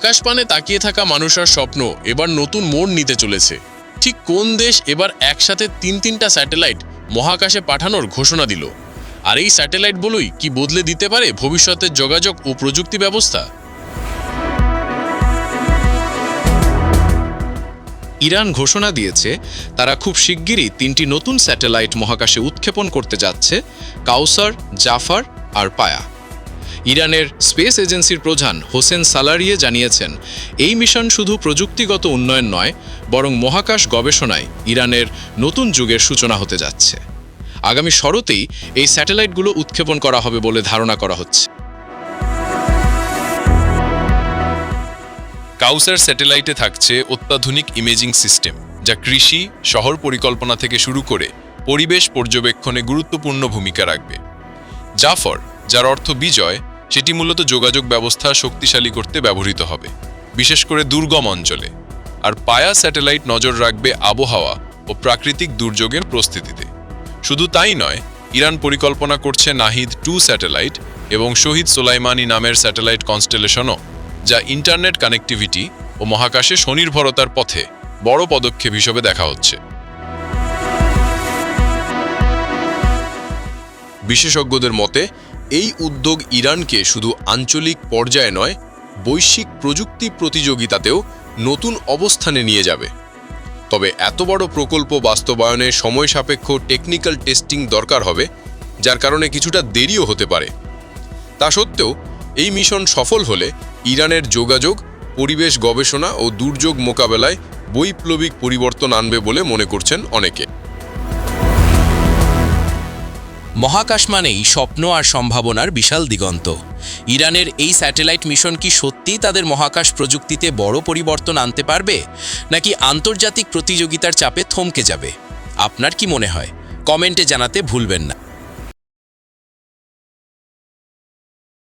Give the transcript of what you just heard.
আকাশপানে তাকিয়ে থাকা মানুষের স্বপ্ন এবার নতুন মোড় নিতে চলেছে। ঠিক কোন দেশ এবার একসাথে তিন তিনটা স্যাটেলাইট মহাকাশে পাঠানোর ঘোষণা দিল? আর এই স্যাটেলাইট বলুই কি বদলে দিতে পারে ভবিষ্যতের যোগাযোগ ও প্রযুক্তি ব্যবস্থা? ইরান ঘোষণা দিয়েছে, তারা খুব শিগগিরই তিনটি নতুন স্যাটেলাইট মহাকাশে উৎক্ষেপণ করতে যাচ্ছে, কাউসার, জাফার আর পায়া। ইরানের স্পেস এজেন্সির প্রধান হোসেন সালারিয়ে জানিয়েছেন, এই মিশন শুধু প্রযুক্তিগত উন্নয়ন নয়, বরং মহাকাশ গবেষণায় ইরানের নতুন যুগের সূচনা হতে যাচ্ছে। আগামী শরতেই এই স্যাটেলাইটগুলো উৎক্ষেপণ করা হবে বলে ধারণা করা হচ্ছে। কাউসার স্যাটেলাইটে থাকছে অত্যাধুনিক ইমেজিং সিস্টেম, যা কৃষি, শহর পরিকল্পনা থেকে শুরু করে পরিবেশ পর্যবেক্ষণে গুরুত্বপূর্ণ ভূমিকা রাখবে। জাফর, যার অর্থ বিজয় সেটি মূলত যোগাযোগ ব্যবস্থা শক্তিশালী করতে ব্যবহৃত হবে, বিশেষ করে দুর্গম অঞ্চলে। আর পায়া স্যাটেলাইট নজর রাখবে আবহাওয়া ও প্রাকৃতিক দুর্যোগের প্রস্তুতিতে। শুধু তাই নয়, ইরান পরিকল্পনা করছে নাহিদ টু স্যাটেলাইট এবং শহীদ সোলাইমানি নামের স্যাটেলাইট কনস্টেলেশনও, যা ইন্টারনেট কানেক্টিভিটি ও মহাকাশে স্বনির্ভরতার পথে বড় পদক্ষেপ হিসেবে দেখা হচ্ছে। বিশেষজ্ঞদের মতে এই উদ্যোগ ইরানকে শুধু আঞ্চলিক পর্যায়ে নয়, বৈশ্বিক প্রযুক্তি প্রতিযোগিতাতেও নতুন অবস্থানে নিয়ে যাবে। তবে এত বড় প্রকল্প বাস্তবায়নে সময় সাপেক্ষ টেকনিক্যাল টেস্টিং দরকার হবে, যার কারণে কিছুটা দেরিও হতে পারে। তা সত্ত্বেও, এই মিশন সফল হলে ইরানের যোগাযোগ, পরিবেশ গবেষণা ও দুর্যোগ মোকাবেলায় বৈপ্লবিক পরিবর্তন আনবে বলে মনে করছেন অনেকে। মহাকাশ মানেই স্বপ্ন আর সম্ভাবনার বিশাল দিগন্ত। ইরানের এই স্যাটেলাইট মিশন কি সত্যিই তাদের মহাকাশ প্রযুক্তিতে বড় পরিবর্তন আনতে পারবে? নাকি আন্তর্জাতিক প্রতিযোগিতার চাপে থমকে যাবে? আপনার কি মনে হয়? কমেন্টে জানাতে ভুলবেন না।